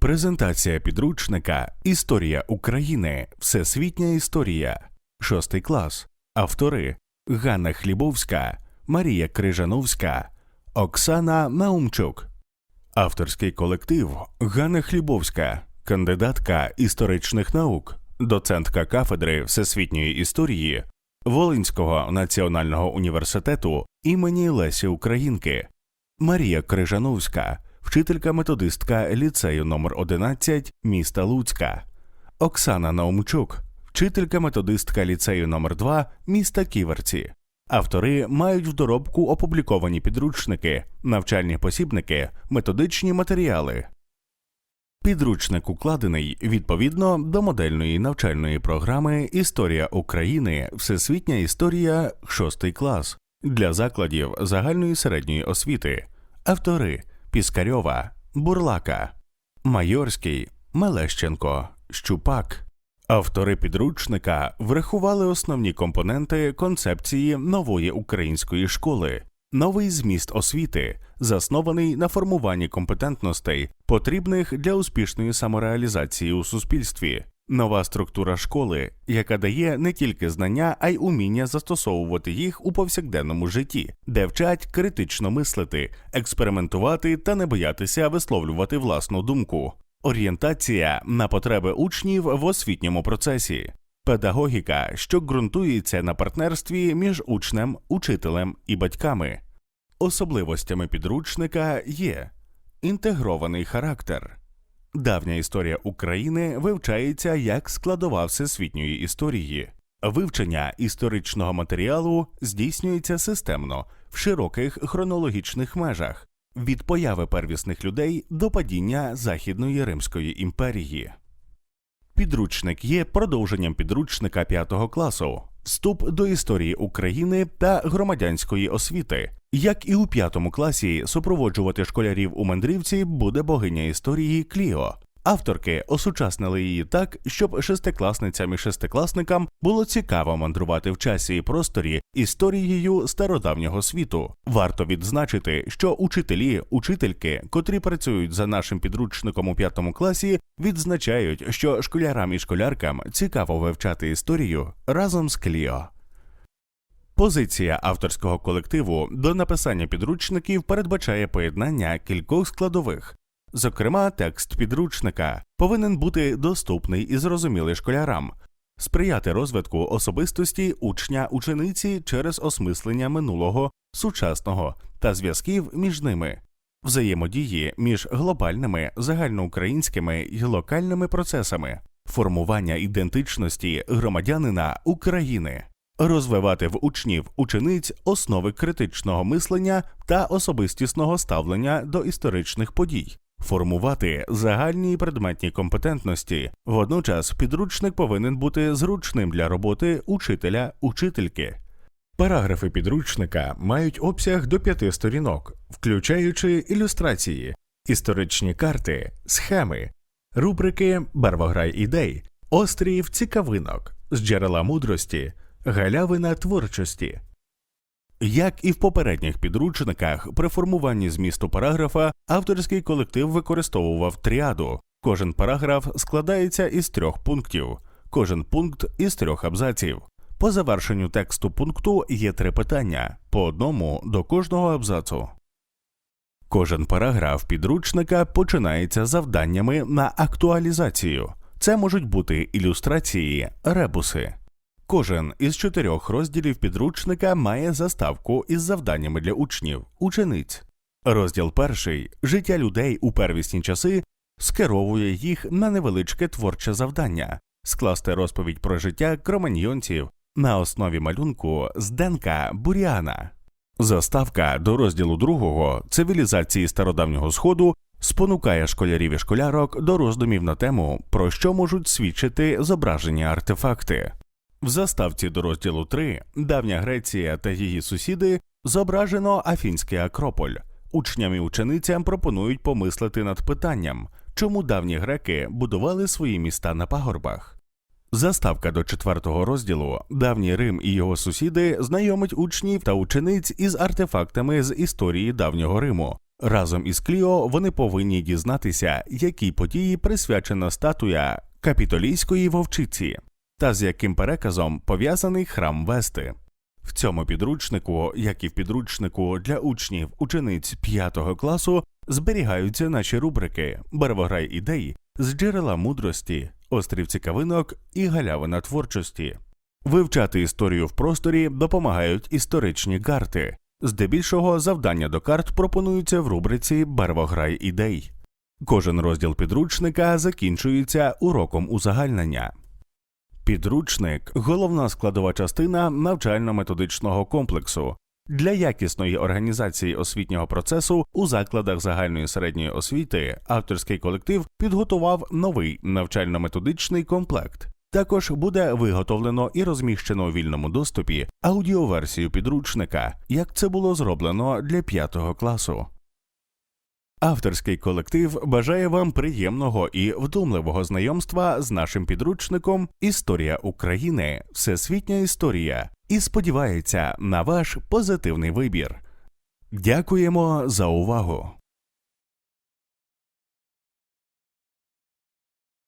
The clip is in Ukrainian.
Презентація підручника Історія України. Всесвітня історія. Шостий клас. Автори Ганна Хлібовська, Марія Крижановська, Оксана Наумчук. Авторський колектив Ганна Хлібовська, кандидатка історичних наук, доцентка кафедри всесвітньої історії Волинського національного університету імені Лесі Українки, Марія Крижановська, вчителька методистка ліцею номер 11 міста Луцька, Оксана Наумчук, вчителька методистка ліцею номер 2 міста Ківерці. Автори мають в доробку опубліковані підручники, навчальні посібники, методичні матеріали. Підручник укладений відповідно до модельної навчальної програми Історія України Всесвітня історія 6 клас для закладів загальної середньої освіти. Автори Піскарьова, Бурлака, Майорський, Мелещенко, Щупак. Автори підручника врахували основні компоненти концепції нової української школи, новий зміст освіти, заснований на формуванні компетентностей, потрібних для успішної самореалізації у суспільстві, нова структура школи, яка дає не тільки знання, а й уміння застосовувати їх у повсякденному житті, де вчать критично мислити, експериментувати та не боятися висловлювати власну думку. Орієнтація на потреби учнів в освітньому процесі, педагогіка, що ґрунтується на партнерстві між учнем, учителем і батьками. Особливостями підручника є інтегрований характер. Давня історія України вивчається як складова всесвітньої історії. Вивчення історичного матеріалу здійснюється системно в широких хронологічних межах від появи первісних людей до падіння Західної Римської імперії. Підручник є продовженням підручника 5 класу, вступ до історії України та громадянської освіти. Як і у п'ятому класі, супроводжувати школярів у мандрівці буде богиня історії Кліо. Авторки осучаснили її так, щоб шестикласницям і шестикласникам було цікаво мандрувати в часі і просторі історією стародавнього світу. Варто відзначити, що учителі, учительки, котрі працюють за нашим підручником у п'ятому класі, відзначають, що школярам і школяркам цікаво вивчати історію разом з Кліо. Позиція авторського колективу до написання підручників передбачає поєднання кількох складових. Зокрема, текст підручника повинен бути доступний і зрозумілий школярам, сприяти розвитку особистості учня учениці через осмислення минулого, сучасного та зв'язків між ними, взаємодії між глобальними, загальноукраїнськими і локальними процесами, формування ідентичності громадянина України. Розвивати в учнів учениць основи критичного мислення та особистісного ставлення до історичних подій, формувати загальні предметні компетентності. Водночас підручник повинен бути зручним для роботи учителя учительки. Параграфи підручника мають обсяг до п'яти сторінок, включаючи ілюстрації, історичні карти, схеми, рубрики Барвограй ідей, острів цікавинок з джерела мудрості, галявина творчості. Як і в попередніх підручниках, при формуванні змісту параграфа авторський колектив використовував тріаду. Кожен параграф складається із трьох пунктів, кожен пункт із трьох абзаців. По завершенню тексту пункту є три питання по одному до кожного абзацу. Кожен параграф підручника починається завданнями на актуалізацію. Це можуть бути ілюстрації, ребуси. Кожен із чотирьох розділів підручника має заставку із завданнями для учнів, учениць. Розділ перший життя людей у первісні часи скеровує їх на невеличке творче завдання скласти розповідь про життя кроманьйонців на основі малюнку Зденка Буріана. Заставка до розділу другого цивілізації стародавнього сходу спонукає школярів і школярок до роздумів на тему, про що можуть свідчити зображені артефакти. В заставці до розділу 3 Давня Греція та її сусіди зображено Афінський Акрополь. Учням і ученицям пропонують помислити над питанням, чому давні греки будували свої міста на пагорбах. Заставка до четвертого розділу Давній Рим і його сусіди знайомить учнів та учениць із артефактами з історії давнього Риму. Разом із Кліо вони повинні дізнатися, якій події присвячена статуя капітолійської вовчиці та з яким переказом пов'язаний храм Вести. В цьому підручнику, як і в підручнику для учнів учениць 5 класу, зберігаються наші рубрики Барвограй ідей з джерела мудрості, острів цікавинок і галявина творчості. Вивчати історію в просторі допомагають історичні карти. Здебільшого завдання до карт пропонуються в рубриці Барвограй ідей. Кожен розділ підручника закінчується уроком узагальнення. Підручник головна складова частина навчально-методичного комплексу. Для якісної організації освітнього процесу у закладах загальної середньої освіти авторський колектив підготував новий навчально-методичний комплект. Також буде виготовлено і розміщено у вільному доступі аудіоверсію підручника, як це було зроблено для 5 класу. Авторський колектив бажає вам приємного і вдумливого знайомства з нашим підручником Історія України, Всесвітня історія і сподівається на ваш позитивний вибір. Дякуємо за увагу!